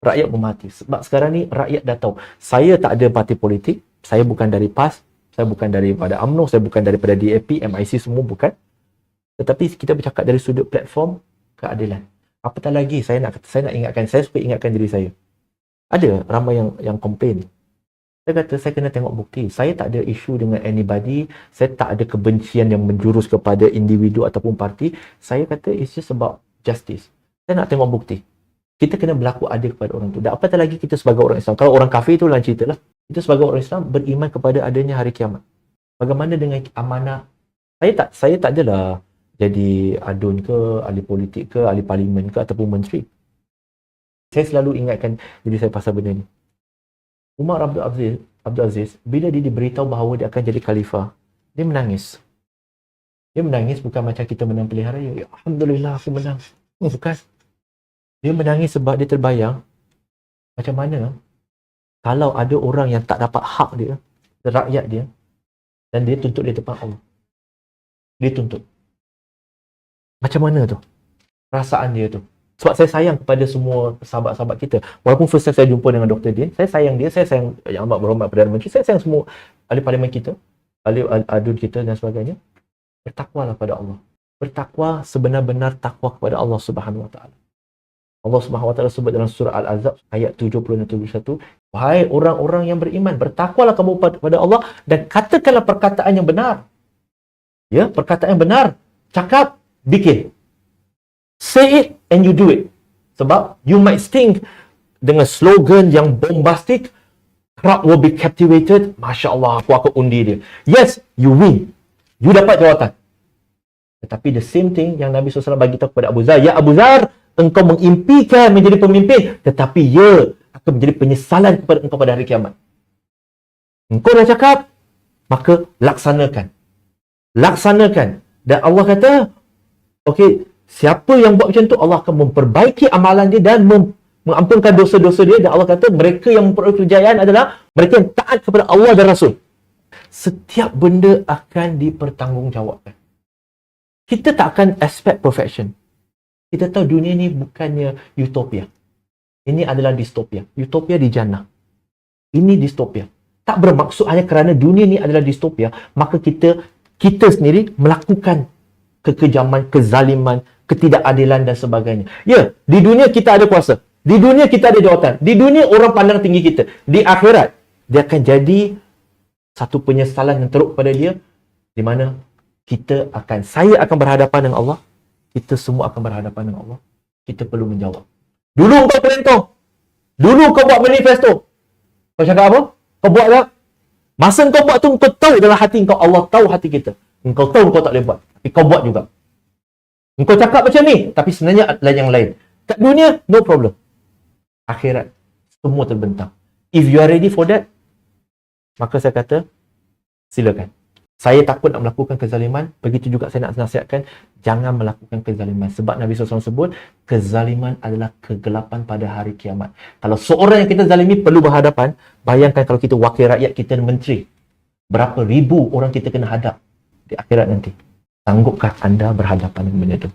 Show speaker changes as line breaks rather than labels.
rakyat memati. Sebab sekarang ni rakyat dah tahu. Saya tak ada parti politik. Saya bukan dari PAS. Saya bukan daripada UMNO. Saya bukan daripada DAP, MIC semua bukan. Tetapi kita bercakap dari sudut platform keadilan. Apatah lagi saya nak saya nak ingatkan, saya suka ingatkan diri saya. Ada ramai yang yang komplain. Saya kata saya kena tengok bukti. Saya tak ada isu dengan anybody. Saya tak ada kebencian yang menjurus kepada individu ataupun parti. Saya kata it's just about justice. Saya nak tengok bukti kita kena berlaku adil kepada orang tu. Dan apatah lagi kita sebagai orang Islam. Kalau orang kafir itu lain cerita lah. Kita sebagai orang Islam beriman kepada adanya hari kiamat. Bagaimana dengan amanah? Saya tak saya tak adalah jadi adun ke, ahli politik ke, ahli parlimen ke ataupun menteri. Saya selalu ingatkan diri saya pasal benda ni. Umar Abdul Aziz, Abdul Aziz bila dia diberitahu bahawa dia akan jadi khalifah, dia menangis. Dia menangis bukan macam kita menang pilihan raya. Ya, Alhamdulillah aku menang. Bukan. Dia menangis sebab dia terbayang macam mana kalau ada orang yang tak dapat hak dia, rakyat dia, dan dia tuntut dia depan Allah. Dia tuntut. Macam mana tu? Perasaan dia tu. Sebab saya sayang kepada semua sahabat-sahabat kita. Walaupun first time saya jumpa dengan Dr. Din, saya sayang dia, saya sayang Yang Amat Berhormat Perdana Menteri, saya sayang semua ahli parlimen kita, ahli adun kita dan sebagainya. Bertakwalah pada Allah. Bertakwa sebenar-benar takwa kepada Allah Subhanahu Wa Taala. Allah Subhanahu Wa Taala sebut dalam surah Al-Azab ayat 70 dan 71, wahai orang-orang yang beriman, bertakwalah kamu kepada Allah dan katakanlah perkataan yang benar. Ya, perkataan yang benar. Cakap, bikin. Say it and you do it. Sebab you might think dengan slogan yang bombastic, crowd will be captivated. Masya Allah, aku akan undi dia. Yes, you win. You dapat jawatan. Tetapi the same thing yang Nabi SAW bagi tahu kepada Abu Zar. Ya Abu Zar, engkau mengimpikan menjadi pemimpin tetapi ia akan menjadi penyesalan kepada engkau pada hari kiamat. Engkau dah cakap, maka laksanakan. Laksanakan. Dan Allah kata, okey, siapa yang buat macam tu, Allah akan memperbaiki amalan dia dan mem- mengampunkan dosa-dosa dia. Dan Allah kata, mereka yang memperoleh kejayaan adalah mereka yang taat kepada Allah dan Rasul. Setiap benda akan dipertanggungjawabkan. Kita tak akan expect perfection kita tahu dunia ni bukannya utopia. Ini adalah distopia. Utopia di jannah. Ini distopia. Tak bermaksud hanya kerana dunia ni adalah distopia, maka kita kita sendiri melakukan kekejaman, kezaliman, ketidakadilan dan sebagainya. Ya, di dunia kita ada kuasa. Di dunia kita ada jawatan. Di dunia orang pandang tinggi kita. Di akhirat, dia akan jadi satu penyesalan yang teruk pada dia di mana kita akan saya akan berhadapan dengan Allah kita semua akan berhadapan dengan Allah. Kita perlu menjawab. Dulu kau perintah. Dulu kau buat manifesto. Kau cakap apa? Kau buat tak? Masa kau buat tu, kau tahu dalam hati kau, Allah tahu hati kita. Kau tahu kau tak boleh buat. Tapi kau buat juga. Kau cakap macam ni, tapi sebenarnya adalah yang lain. Kat dunia, no problem. Akhirat, semua terbentang. If you are ready for that, maka saya kata, silakan saya takut nak melakukan kezaliman. Begitu juga saya nak nasihatkan. Jangan melakukan kezaliman. Sebab Nabi SAW sebut, kezaliman adalah kegelapan pada hari kiamat. Kalau seorang yang kita zalimi perlu berhadapan, bayangkan kalau kita wakil rakyat, kita menteri. Berapa ribu orang kita kena hadap di akhirat nanti. Sanggupkah anda berhadapan dengan benda itu?